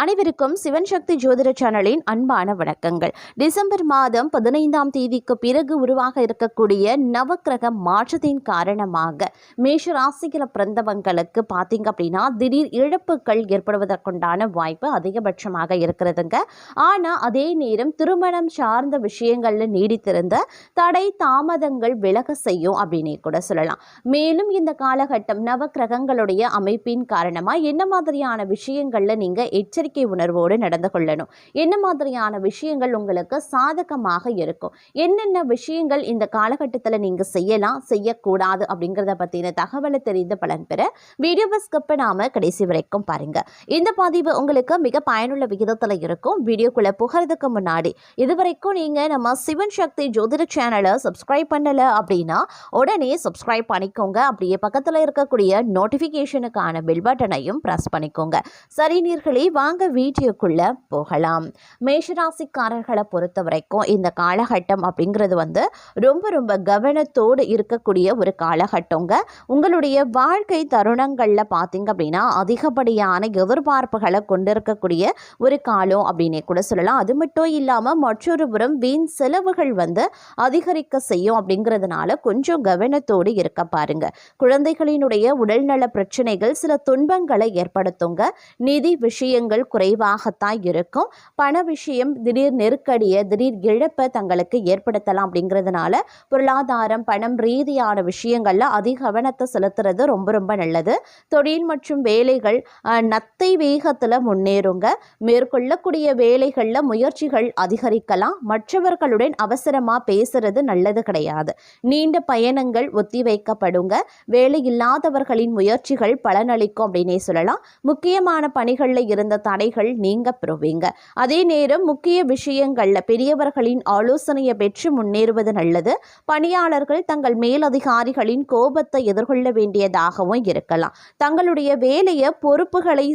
அனைவருக்கும் சிவன் சக்தி ஜோதிட சேனலின் அன்பான வணக்கங்கள். டிசம்பர் மாதம் பதினைந்தாம் தேதிக்கு பிறகு உருவாக இருக்கக்கூடிய நவக்கிரக மாற்றத்தின் காரணமாக மேஷ ராசிகளை பிறந்தவங்களுக்கு பார்த்தீங்க அப்படின்னா திடீர் இழப்புகள் ஏற்படுவதற்குண்டான வாய்ப்பு அதிகபட்சமாக இருக்கிறதுங்க. ஆனால் அதே நேரம் திருமணம் சார்ந்த விஷயங்களில் நீடித்திருந்த தடை தாமதங்கள் விலக செய்யும் அப்படின்னே கூட சொல்லலாம். மேலும் இந்த காலகட்டம் நவக்கிரகங்களுடைய அமைப்பின் காரணமாக என்ன மாதிரியான விஷயங்களில் நீங்கள் எச்சரிக்கை உணர்வோடு நடந்து கொள்ளணும். என்ன மாதிரியான விஷயங்கள் உங்களுக்கு சாதகமாக இருக்கும்? என்னென்ன விஷயங்கள் இந்த காலகட்டத்தில் நீங்கள் செய்யலாம் செய்யக்கூடாது அப்படிங்கிறத பற்றின தகவலை தெரிந்து பலன் பெற வீடியோவை ஸ்கிப் கடைசி வரைக்கும் பாருங்க. இந்த பதிவு உங்களுக்கு மிக பயனுள்ள விகிதத்தில் இருக்கும். வீடியோக்குள்ள புகிறதுக்கு முன்னாடி இதுவரைக்கும் நீங்க நம்ம சிவன் சக்தி ஜோதிட சேனலை சப்ஸ்கிரைப் பண்ணல அப்படின்னா உடனே சப்ஸ்கிரைப் பண்ணிக்கோங்க. அப்படியே பக்கத்தில் இருக்கக்கூடிய நோட்டிஃபிகேஷனுக்கான பெல் பட்டனையும் ப்ரெஸ் பண்ணிக்கோங்க. சரி நீர்களே வாங்க வீடியோக்குள்ளே போகலாம். மேஷராசிக்காரர்களை பொறுத்த வரைக்கும் இந்த காலகட்டம் அப்படிங்கிறது வந்து ரொம்ப ரொம்ப கவனத்தோடு இருக்கக்கூடிய ஒரு காலகட்டங்க. உங்களுடைய வாழ்க்கை தருணங்களில் பார்த்தீங்க அப்படின்னா அதிகப்படியான எதிர்பார்ப்புகளை கொண்டிருக்கக்கூடிய ஒரு காலம் அப்படின்னே கூட சொல்லலாம். அது மட்டும் இல்லாமல் மற்றொரு புறம் வீண் செலவுகள் வந்து அதிகரிக்க செய்யும் அப்படிங்கிறதுனால கொஞ்சம் கவனத்தோடு இருக்க பாருங்க. குழந்தைகளினுடைய உடல்நல பிரச்சனைகள் சில துன்பங்களை ஏற்படுத்துங்க. நிதி விஷயங்கள் குறைவாகத்தான் இருக்கும். பண விஷயம் திடீர் நெருக்கடியை திடீர் இழப்பை தங்களுக்கு ஏற்படுத்தலாம் அப்படிங்கிறதுனால பொருளாதாரம் பணம் ரீதியான விஷயங்கள்ல அதிக கவனத்தை செலுத்துறது ரொம்ப ரொம்ப நல்லது. தொழில் மற்றும் வேலைகள் நத்தை வேகத்தில் முன்னேறுங்க. மேற்கொள்ளக்கூடிய வேலைகளில் முயற்சிகள் அதிகரிக்கலாம். மற்றவர்களுடன் அவசரமாக பேசுறது நல்லது கிடையாது. நீண்ட பயணங்கள் ஒத்திவைக்கப்படுங்க வேலை இல்லாதவர்களின் முயற்சிகள் பலனளிக்கும் அப்படின்னே சொல்லலாம். முக்கியமான பணிகளில் இருந்த தடைகள் நீங்க பெறுவீங்க. அதே நேரம் முக்கிய விஷயங்களில் பெரியவர்களின் ஆலோசனையை பெற்று முன்னேறுவது நல்லது. பணியாளர்கள் தங்கள் மேலதிகாரிகளின் கோபத்தை எதிர்கொள்ள வேண்டியதாகவும் இருக்கலாம். தங்களுடைய வேலையை பொறுப்புகளை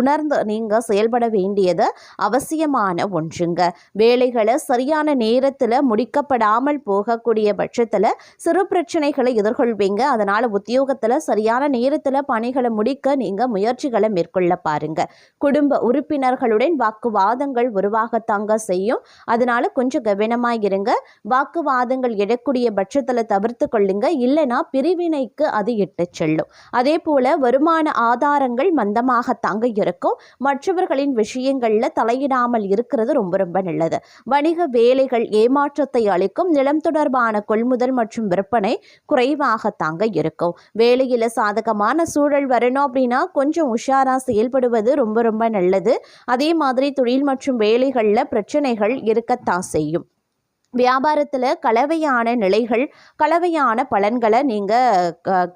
உணர்ந்து நீங்க செயல்பட வேண்டியது அவசியமான ஒன்றுங்க. வேலைகளை சரியான நேரத்தில் முடிக்கப்படாமல் போகக்கூடிய பட்சத்தில் சிறு பிரச்சனைகளை எதிர்கொள்வீங்க. அதனால உத்தியோகத்தில் சரியான நேரத்தில் பணிகளை முடிக்க நீங்க முயற்சிகளை மேற்கொள்ள பாருங்க. குடும்ப உறுப்பினர்களுடன் வாக்குவாதங்கள் உருவாகத்தாங்க செய்யும். அதனால கொஞ்சம் கவனமாக இருங்க. வாக்குவாதங்கள் எழக்கூடிய பட்சத்தில் தவிர்த்து கொள்ளுங்க. இல்லைன்னா பிரிவினைக்கு அது இட்டு செல்லும். அதே போல வருமான ஆதாரங்கள் மந்தமாகத்தாங்க இருக்கும். மற்றவர்களின் விஷயங்களில் தலையிடாமல் இருக்கிறது ரொம்ப ரொம்ப நல்லது. வணிக வேலைகள் ஏமாற்றத்தை அளிக்கும். நிலம் தொடர்பான கொள்முதல் மற்றும் விற்பனை குறைவாகத்தாங்க இருக்கும். வேலையில் சாதகமான சூழல் வரணும் அப்படின்னா கொஞ்சம் உஷாராக செயல்படுவது ரொம்ப ரொம்ப நல்லது. அதே மாதிரி தொழில் மற்றும் வேலைகளில் பிரச்சனைகள் இருக்கத்தான் செய்யும். வியாபாரத்தில் கலவையான நிலைகள் கலவையான பலன்களை நீங்கள்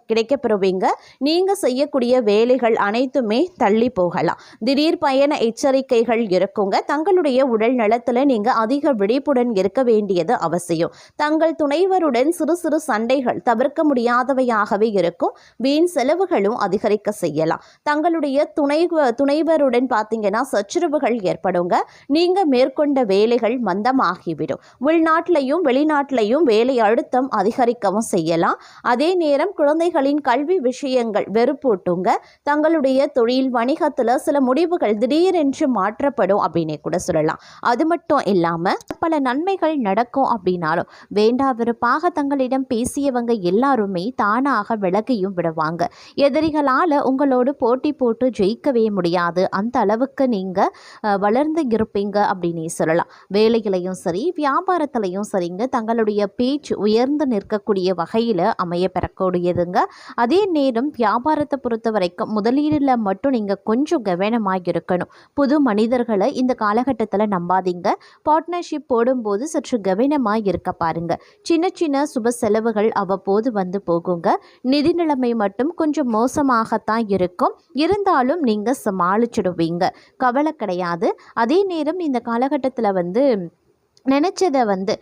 கிடைக்கப்பெறுவீங்க. நீங்கள் செய்யக்கூடிய வேலைகள் அனைத்துமே தள்ளி போகலாம். திடீர் பயண எச்சரிக்கைகள் இருக்குங்க. தங்களுடைய உடல் நலத்தில் நீங்கள் அதிக விழிப்புடன் இருக்க வேண்டியது அவசியம். தங்கள் துணைவருடன் சிறு சிறு சண்டைகள் தவிர்க்க முடியாதவையாகவே இருக்கும். வீண் செலவுகளும் அதிகரிக்க செய்யலாம். தங்களுடைய துணை துணைவருடன் பார்த்தீங்கன்னா சச்சரவுகள் ஏற்படுங்க. நீங்கள் மேற்கொண்ட வேலைகள் மந்தமாகிவிடும். உள்நாட்டிலையும் வெளிநாட்டிலையும் வேலை அழுத்தம் அதிகரிக்கவும் செய்யலாம். அதே நேரம் குழந்தைகளின் கல்வி விஷயங்கள் வெறுப்பூட்டுங்க. தங்களுடைய தொழில் வணிகத்தில் சில முடிவுகள் திடீரென்று மாற்றப்படும் அப்படின்னே கூட சொல்லலாம். அது மட்டும் இல்லாமல் பல நன்மைகள் நடக்கும் அப்படின்னாலும் வேண்டா வெறுப்பாக தங்களிடம் பேசியவங்க எல்லாருமே தானாக விலகியும் விடுவாங்க. எதிரிகளால் உங்களோடு போட்டி போட்டு ஜெயிக்கவே முடியாது. அந்த அளவுக்கு நீங்கள் வளர்ந்து இருப்பீங்க அப்படின்னே சொல்லலாம். வேலைகளையும் சரி வியாபாரத்தை கருத்துக்களையும் சரிங்க. தங்களுடைய பேச்சு உயர்ந்து நிற்கக்கூடிய வகையில் அமைய பெறக்கூடியதுங்க. அதே நேரம் வியாபாரத்தை பொறுத்த வரைக்கும் முதலீடில் மட்டும் நீங்கள் கொஞ்சம் கவனமாக இருக்கணும் புது மனிதர்களை இந்த காலகட்டத்தில் நம்பாதீங்க. பார்ட்னர்ஷிப் போடும்போது சற்று கவனமாக இருக்க பாருங்க. சின்ன சின்ன சுப செலவுகள் அவ்வப்போது வந்து போகுங்க. நிதி நிலைமை மட்டும் கொஞ்சம் மோசமாகத்தான் இருக்கும். இருந்தாலும் நீங்கள் சமாளிச்சிடுவீங்க. கவலை கிடையாது. அதே நேரம் இந்த காலகட்டத்தில் வந்து நினச்சதை வந்து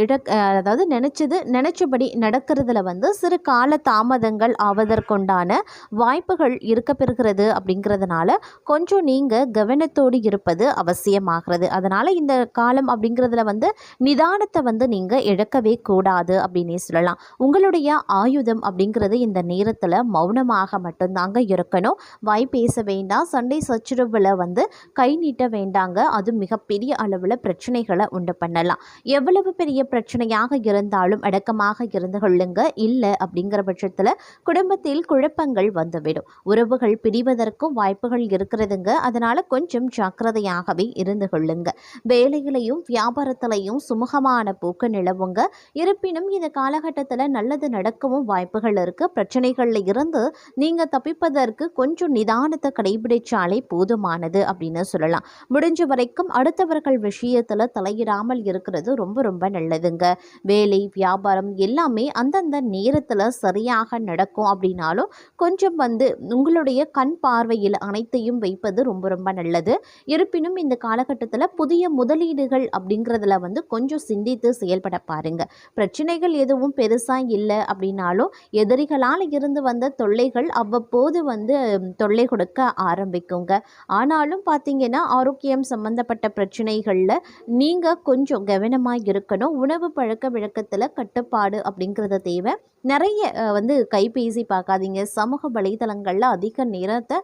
இழக் அதாவது நினச்சது நினச்சபடி நடக்கிறதுல வந்து சிறு கால தாமதங்கள் ஆவதற்குண்டான வாய்ப்புகள் இருக்க பெறுகிறது அப்படிங்கிறதுனால கொஞ்சம் நீங்கள் கவனத்தோடு இருப்பது அவசியமாகிறது. அதனால் இந்த காலம் அப்படிங்கிறதுல வந்து நிதானத்தை வந்து நீங்கள் இழக்கவே கூடாது அப்படின்னே சொல்லலாம். உங்களுடைய ஆயுதம் அப்படிங்கிறது இந்த நேரத்தில் மௌனமாக மட்டும்தாங்க இருக்கணும். வாய் பேச வேண்டாம். சண்டை சச்சுரவில் வந்து கை நீட்ட வேண்டாங்க. அது மிகப்பெரிய அளவில் பிரச்சனைகள் உண்டு பண்ணலாம். எவ்வளவு பெரிய பிரச்சனையாக இருந்தாலும் அடக்கமாக இருந்து கொள்ளுங்க. இல்லை அப்படிங்கிற பட்சத்தில் குடும்பத்தில் குழப்பங்கள் வந்துவிடும். உறவுகள் பிரிவதற்கும் வாய்ப்புகள் இருக்கிறதுங்க. அதனால் கொஞ்சம் ஜாக்கிரதையாகவே இருந்து கொள்ளுங்க. வேலையிலையும் வியாபாரத்திலையும் சுமூகமான போக்கு நிலவுங்க. இருப்பினும் இந்த காலகட்டத்தில் நல்லது நடக்கவும் வாய்ப்புகள் இருக்குது பிரச்சனைகளில் இருந்து நீங்கள் தப்பிப்பதற்கு கொஞ்சம் நிதானத்தை கடைபிடிச்சாலே போதுமானது அப்படின்னு சொல்லலாம். முடிஞ்ச வரைக்கும் அடுத்தவர்கள் விஷயத்தில் தலையிடாமல் இருக்கிறது ரொம்ப ரொம்ப நல்லதுங்க. வேலை வியாபாரம் எல்லாமே அந்தந்த நேரத்தில் சரியாக நடக்கும் அப்படின்னாலும் கொஞ்சம் வந்து உங்களுடைய கண் பார்வையில் அனைத்தையும் வைப்பது ரொம்ப ரொம்ப நல்லது. இருப்பினும் இந்த காலகட்டத்தில் புதிய முதலீடுகள் அப்படிங்கிறதுல வந்து கொஞ்சம் சிந்தித்து செயல்பட பாருங்க. பிரச்சனைகள் எதுவும் பெருசாக இல்லை அப்படின்னாலும் எதிரிகளால் இருந்து வந்த தொல்லைகள் அவ்வப்போது வந்து தொல்லை கொடுக்க ஆரம்பிக்குங்க. ஆனாலும் பார்த்தீங்கன்னா ஆரோக்கியம் சம்பந்தப்பட்ட பிரச்சனைகளில் நீங்கள் கொஞ்சம் கவனமாக இருக்கணும். உணவு பழக்க வழக்கத்தில் கட்டுப்பாடு அப்படிங்கிறத தேவை. நிறைய வந்து கைபேசி பார்க்காதீங்க. சமூக வலைதளங்களில் அதிக நேரத்தை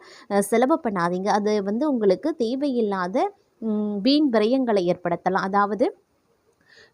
செலவு பண்ணாதீங்க. அது வந்து உங்களுக்கு தேவையில்லாத வீண் விரயங்களை ஏற்படுத்தலாம். அதாவது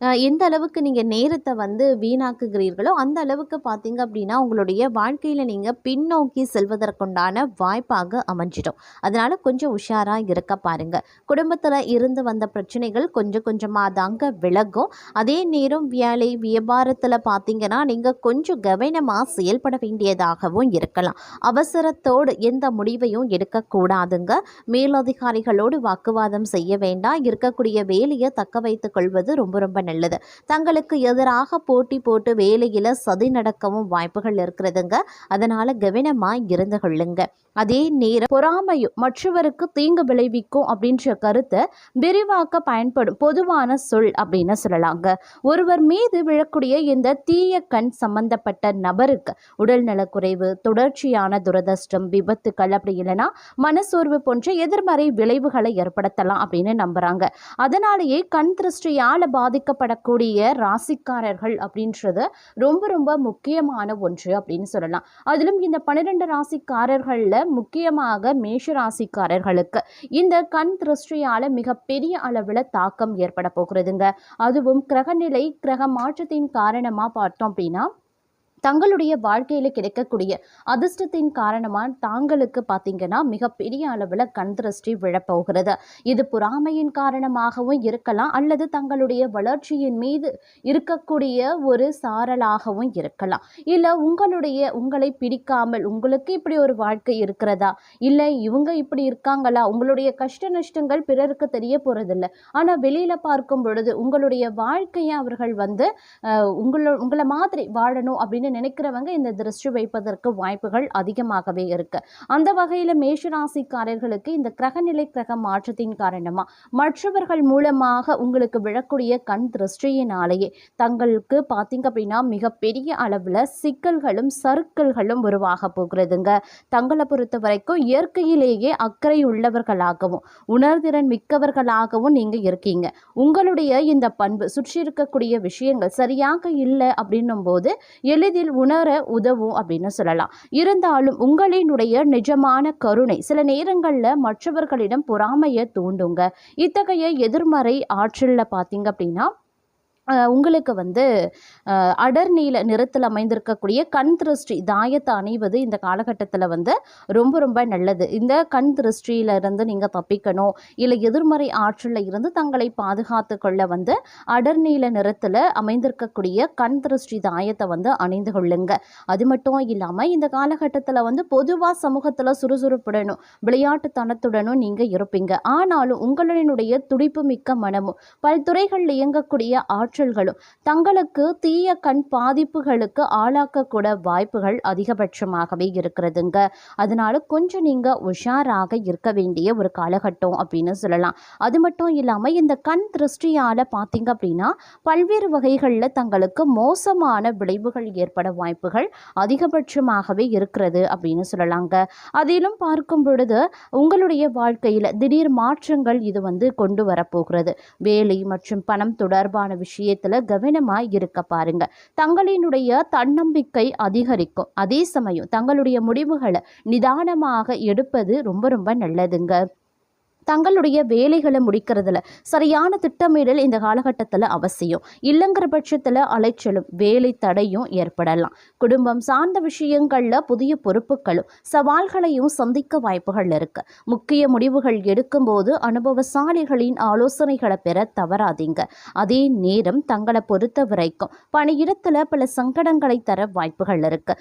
எந்த அளவுக்கு நீங்கள் நேரத்தை வந்து வீணாக்குகிறீர்களோ அந்த அளவுக்கு பார்த்தீங்க அப்படின்னா உங்களுடைய வாழ்க்கையில் நீங்கள் பின்னோக்கி செல்வதற்குண்டான வாய்ப்பாக அமைஞ்சிடும். அதனால் கொஞ்சம் உஷாராக இருக்க பாருங்கள் குடும்பத்தில் இருந்து வந்த பிரச்சனைகள் கொஞ்சம் கொஞ்சமாக தாங்க விலகும். அதே நேரம் வேலை வியாபாரத்தில் பார்த்தீங்கன்னா நீங்கள் கொஞ்சம் கவனமாக செயல்பட வேண்டியதாகவும் இருக்கலாம். அவசரத்தோடு எந்த முடிவையும் எடுக்கக்கூடாதுங்க மேலதிகாரிகளோடு வாக்குவாதம் செய்ய வேண்டாம். இருக்கக்கூடிய வேலையை தக்க வைத்துக் கொள்வது ரொம்ப ரொம்ப நல்லது. தங்களுக்கு எதிராக போட்டி போட்டு வேலையில் சதி நடக்கவும் வாய்ப்புகள் இருக்கிறதுங்க. அதனால் கவனமாக இருந்து கொள்ளுங்க. அதே நேரம் பொறாமையும் மற்றவருக்கு தீங்கு விளைவிக்கும் அப்படின்ற கருத்தை விரிவாக்க பயன்படும் பொதுவான சொல் அப்படின்னு சொல்லலாங்க. ஒருவர் மீது விழக்கூடிய இந்த தீய கண் சம்பந்தப்பட்ட நபருக்கு உடல்நலக்குறைவு தொடர்ச்சியான துரதிருஷ்டம் விபத்துக்கள் அப்படி இல்லைன்னா மனசோர்வு போன்ற எதிர்மறை விளைவுகளை ஏற்படுத்தலாம் அப்படின்னு நம்புறாங்க. அதனாலேயே கண் திருஷ்டியால் பாதிக்க பாதிக்கப்படக்கூடிய ராசிக்காரர்கள் அப்படின்றது ரொம்ப ரொம்ப முக்கியமான ஒன்று அப்படின்னு சொல்லலாம். அதிலும் இந்த பன்னிரெண்டு ராசிக்காரர்களில் முக்கியமாக மேஷ ராசிக்காரர்களுக்கு இந்த கண் திருஷ்டியால் மிகப்பெரிய அளவில் தாக்கம் ஏற்பட போகிறதுங்க. அதுவும் கிரகநிலை கிரக மாற்றத்தின் காரணமாக பார்த்தோம் அப்படின்னா தங்களுடைய வாழ்க்கையில் கிடைக்கக்கூடிய அதிர்ஷ்டத்தின் காரணமாக தாங்களுக்கு பார்த்தீங்கன்னா மிகப்பெரிய அளவில் கண்திருஷ்டி விழப்போகிறது. இது பொறாமையின் காரணமாகவும் இருக்கலாம் அல்லது தங்களுடைய வளர்ச்சியின் மீது இருக்கக்கூடிய ஒரு சாரலாகவும் இருக்கலாம். இல்லை உங்களுடைய உங்களை பிடிக்காமல் உங்களுக்கு இப்படி ஒரு வாழ்க்கை இருக்கிறதா? இல்லை இவங்க இப்படி இருக்காங்களா? உங்களுடைய கஷ்ட நஷ்டங்கள் பிறருக்கு தெரிய போகிறதில்ல ஆனால் வெளியில் பார்க்கும் பொழுது உங்களுடைய வாழ்க்கையை அவர்கள் வந்து அஹ், உங்களை மாதிரி வாழணும் அப்படின்னு நினைக்கிறவங்க இந்த திருஷ்டி வைப்பதற்கு வாய்ப்புகள் அதிகமாகவே இருக்கு. அந்த வகையில் மேஷராசிக்காரர்களுக்கு இந்த கிரகநிலை கிரக மாற்றத்தின் காரணமாக மற்றவர்கள் மூலமாக உங்களுக்கு விழக்கூடிய கண் திருஷ்டியினாலேயே தங்களுக்கு பார்த்தீங்க அப்படின்னா மிகப்பெரிய அளவில் சிக்கல்களும் சறுக்கல்களும் உருவாக போகிறதுங்க. தங்களை பொறுத்த வரைக்கும் இயற்கையிலேயே அக்கறை உள்ளவர்களாகவும் உணர்திறன் மிக்கவர்களாகவும் நீங்கள் இருக்கீங்க. உங்களுடைய இந்த பண்பு சுற்றி இருக்கக்கூடிய விஷயங்கள் சரியாக இல்லை அப்படின்னும் போது எளிதில் உணர உதவும் அப்படின்னு சொல்லலாம். இருந்தாலும் உங்களினுடைய நிஜமான கருணை சில நேரங்களில் மற்றவர்களிடம் பொறாமையை தூண்டுங்க. இத்தகைய எதிர்மறை ஆற்றலில் பார்த்தீங்க அப்படின்னா உங்களுக்கு வந்து அடர் நீல நிறத்தில் அமைந்திருக்கக்கூடிய கண் திருஷ்டி தாயத்தை அணிவது இந்த காலகட்டத்தில் வந்து ரொம்ப ரொம்ப நல்லது. இந்த கண் திருஷ்டியிலிருந்து நீங்கள் தப்பிக்கணும். இல்லை எதிர்மறை ஆற்றலில் இருந்து தங்களை பாதுகாத்து கொள்ள வந்து அடர் நீல நிறத்தில் அமைந்திருக்கக்கூடிய கண் திருஷ்டி தாயத்தை வந்து அணிந்து கொள்ளுங்க. அது மட்டும் இல்லாமல் இந்த காலகட்டத்தில் வந்து பொதுவாக சமூகத்தில் சுறுசுறுப்புடனும் விளையாட்டுத்தனத்துடனும் நீங்கள் இருப்பீங்க. ஆனாலும் உங்களினுடைய துடிப்பு மிக்க மனமும் பல்துறைகளில் இயங்கக்கூடிய ஆற்றல் ஆற்றல்களும் தங்களுக்கு தீய கண் பாதிப்புகளுக்கு ஆளாக்கக்கூட வாய்ப்புகள் அதிகபட்சமாகவே இருக்கிறதுங்க. அதனால கொஞ்சம் நீங்கள் உஷாராக இருக்க வேண்டிய ஒரு காலகட்டம் அப்படின்னு சொல்லலாம். அது மட்டும் இல்லாமல் இந்த கண் திருஷ்டியால் பார்த்தீங்க அப்படின்னா பல்வேறு வகைகளில் தங்களுக்கு மோசமான விளைவுகள் ஏற்பட வாய்ப்புகள் அதிகபட்சமாகவே இருக்கிறது அப்படின்னு சொல்லலாங்க. அதிலும் பார்க்கும் பொழுது உங்களுடைய வாழ்க்கையில் திடீர் மாற்றங்கள் இது வந்து கொண்டு வரப்போகிறது. வேலை மற்றும் பணம் தொடர்பான விஷயம் விஷயத்துல கவனமாக இருக்க பாருங்க. தங்களினுடைய தன்னம்பிக்கை அதிகரிக்கும். அதே சமயம் தங்களுடைய முடிவுகளை நிதானமாக எடுப்பது ரொம்ப ரொம்ப நல்லதுங்க. தங்களுடைய வேலைகளை முடிக்கிறதுல சரியான திட்டமிடல் இந்த காலகட்டத்தில் அவசியம். இல்லைங்கிற பட்சத்தில் அலைச்சலும் வேலை தடையும் ஏற்படலாம். குடும்பம் சார்ந்த விஷயங்களில் புதிய பொறுப்புகளும் சவால்களையும் சந்திக்க வாய்ப்புகள் இருக்கு. முக்கிய முடிவுகள் எடுக்கும்போது அனுபவசாலிகளின் ஆலோசனைகளை பெற தவறாதீங்க. அதே நேரம் தங்களை பொறுத்த வரைக்கும் பணியிடத்தில் பல சங்கடங்களை தர வாய்ப்புகள் இருக்கு.